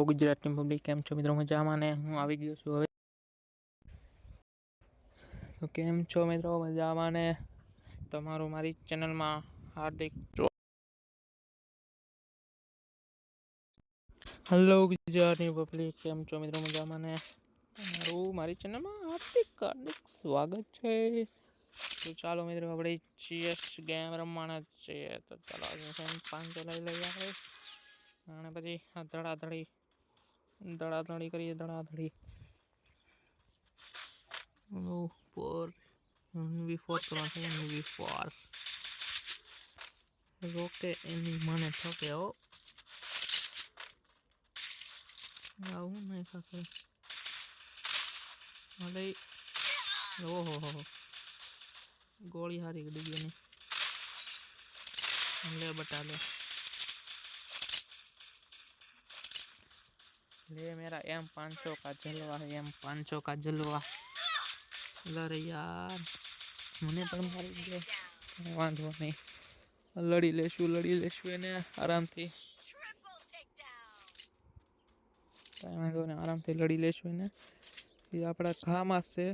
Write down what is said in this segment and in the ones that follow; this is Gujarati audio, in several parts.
તો ગુજરાતની પબ્લિક કેમ છો મિત્રો મજામાં ને હું આવી ગયો છું હવે. તો કેમ છો મિત્રો મજામાં ને? તમારું મારી ચેનલમાં હાર્દિક હલો ગુજરાતની પબ્લિક કેમ છો મિત્રો મજામાં ને? તમારું મારી ચેનલમાં હાર્દિક હાર્દિક સ્વાગત છે. તો ચાલો મિત્રો આપણે ચીએસ ગેમ રમવાના છીએ તો ચાલો પાંચ લઈ લઈએ આપણે અને પછી આ ધડાધડી ધડાધડી કરીએ, ધડાધડી. ફોર વી ફોર કરવાનું છે વી ફોર રોકે એની મને થકે હો. આવું નહીં થશે. અરે, ઓહો, હો હો. ગોળી હારી એની લે બટા ले मेरा एम पाँच सौ का जलवा है एम पाँच सौ का जलवा લરે યાર મને પણ મારી દે કંઈ વાંધો નહીં લડી લેશું લડી લેશું એને આરામથી કાંઈ વાંધો નહીં આરામથી લડી લેશું એને એ આપણા ઘામાં જ છે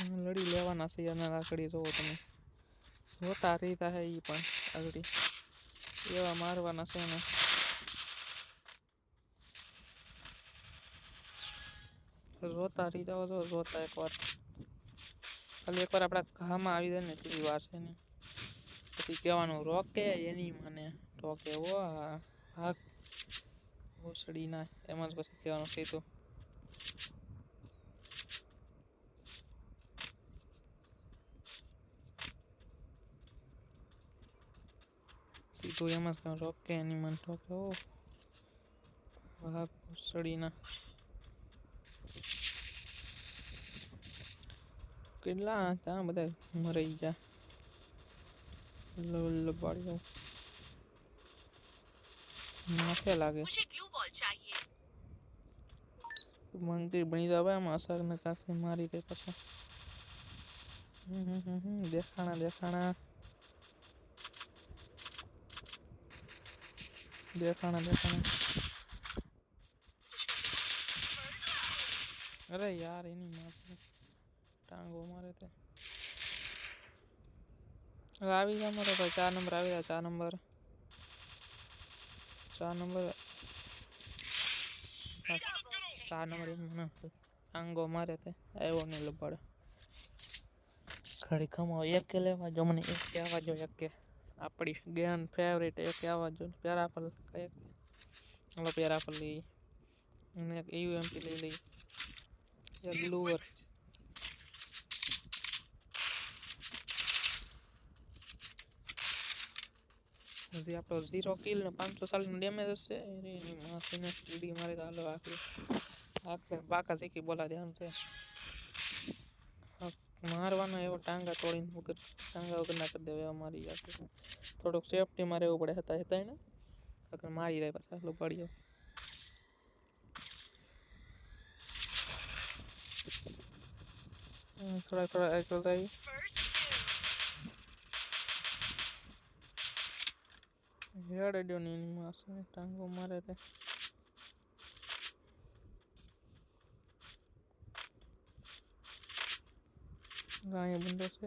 લડી લેવાના છે અને લાકડી જોવો તમે. જોતા રહેતા હે એ પણ આગળ. એવા મારવાના છે ને રોતા રહી જાઓ છો રોતા એકવાર ખાલી એકવાર આપણા ઘામાં આવી જાય ને એટલી વાર છે ને. પછી કહેવાનું રોકે એની મને. ટોકે ઓ હા હા ઓસડી ના એમ જ પછી કહેવાનું સીધું तू ये मत कर के एनिमल तो के ओ सड़ी ना। किला ता बता मरई जा। लो लो बॉडी को माफ़ लागे। मुझे ग्लू बॉल चाहिए। मंकी बनी जावे मासर ने काके मारी रे पता। हम्म, हम्म, हम्म, देखाना देखाना। દેખાણા દેખાણા. અરે યાર, એની માસી ટાંગો મારે તે. આવી ગયા મારો ભાઈ, ચાર નંબર, આવી ગયા ચાર નંબર. ચાર નંબર. ચાર નંબર મને મારે તે. આવ્યો નહીં લપાડે ખડી ખમાવો, એક કે લેવા જો, મને એક કે આવવા જો, એક કે. આપણી ગેન ફેવરેટ એક કે આવવા જો પેરાપલ કઈ હલો પેરાપલ લઈ અને એક યુએમપી લઈ લઈ એક ગ્લુવર હજી આપણો ઝીરો કિલ ને પાંચસો સાલનું ડેમેજ હશે અરે એની માસીને સ્ટીડી મારે તો હાલો આખી આખે બાકા શીખી બોલા દેવાનું છે હા, મારવાનો એવો ટાંગા તોડીને વગર ટાંગા વગર ના કરી દેવા એવા મારી જશે થોડુંક સેફટીમાં રહેવું પડે હતા હતા એને અગર મારી રહ્યા પાછા એટલું હમ, થોડા થોડા આગળ જાય હેડ અડ્યો ને એની ટાંગો મારે તે. ગાય બંધો છે.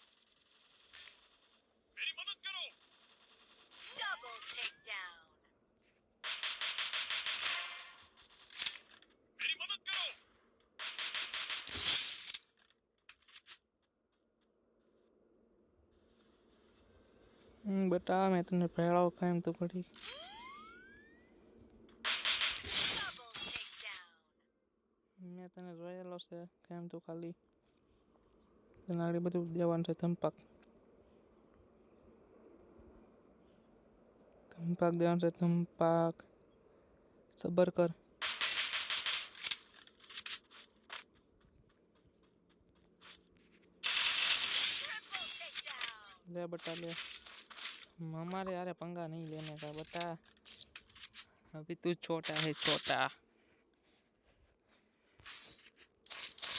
Hmm, betul, meten ya, de pelau kan tu pelik. Meten de pelau se, kan tu kali. Kenali betul jawan saya tempak. Tempak jawan saya tempak. Sabar kor. Yeah, but I'm. हमारे यार पंगा नहीं लेने का बता अभी तू छोटा है छोटा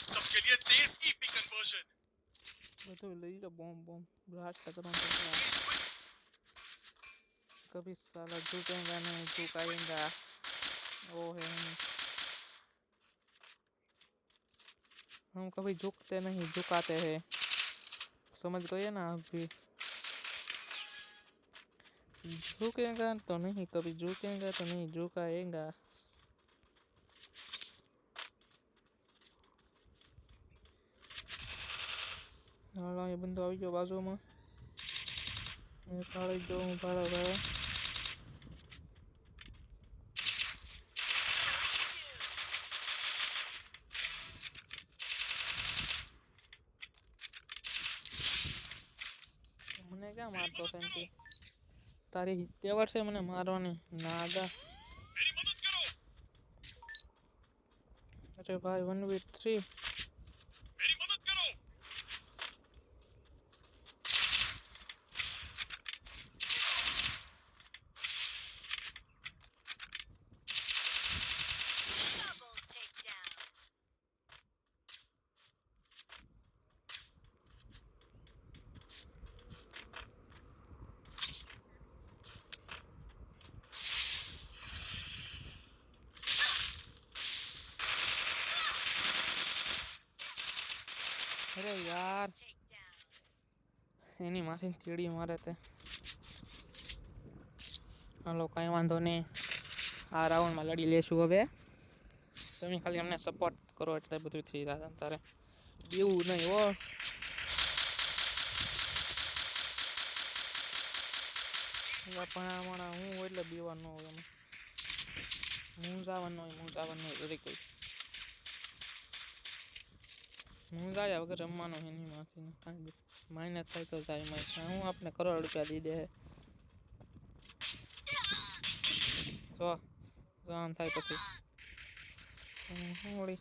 सबके लिए देश की पी कन्वर्जन तो ले लो बम बम घाट टकरा कभी साला झुकेगा नहीं झुकाएगा वो है हम कभी झुकते नहीं झुकाते हैं समझ गए ना अभी झुकेगा तो नहीं कभी झुकेगा तो नहीं झुकाएगा હાલો એ બંદો આવી ગયો બાજુમાં એ કાળી જો હું ભાડા ભાડા મને ક્યાં મારતો છે એમથી તારી હિત્યાવર છે મને મારવાની નાગા અરે ભાઈ વન વી થ્રી અરે યાર. એની માસી ચીડી મારે તે. હાલો, કાંઈ વાંધો નહીં. આ રાઉન્ડમાં લડી લેશું હવે. તમે ખાલી અમને સપોર્ટ કરો એટલે બધું થઈ જશે તારે. દેવું નહીં હો. હમણાં હું એટલે બીવા હોય હોય હું જવાનું હોય, મૂંઝાવાનું હોય, દરેક કોઈ. હું જાય વગર રમવાનો એની માંથી કાંઈ મહેનત થાય તો જાય મહેનત હું આપને કરોડ રૂપિયા દઈ દે જો જો આમ થાય પછી. હું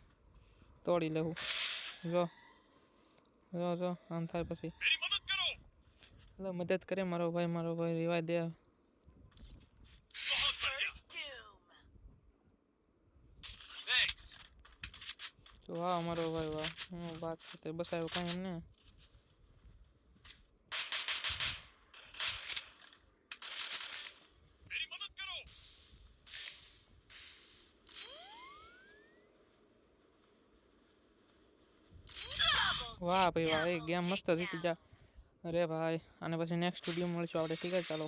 તોડી લેવું જો જો જો આમ થાય પછી. એટલે મદદ કરે મારો ભાઈ મારો ભાઈ રિવાય દે. તો હા અમારો ભાઈ વાહ હું વાત છે બસાયો કાંઈ એમને વાહ ભાઈ વાહ એ ગેમ મસ્ત જીતી જા અરે ભાઈ અને પછી નેક્સ્ટ વિડીયો મળશું આપણે ઠીક છે ચાલો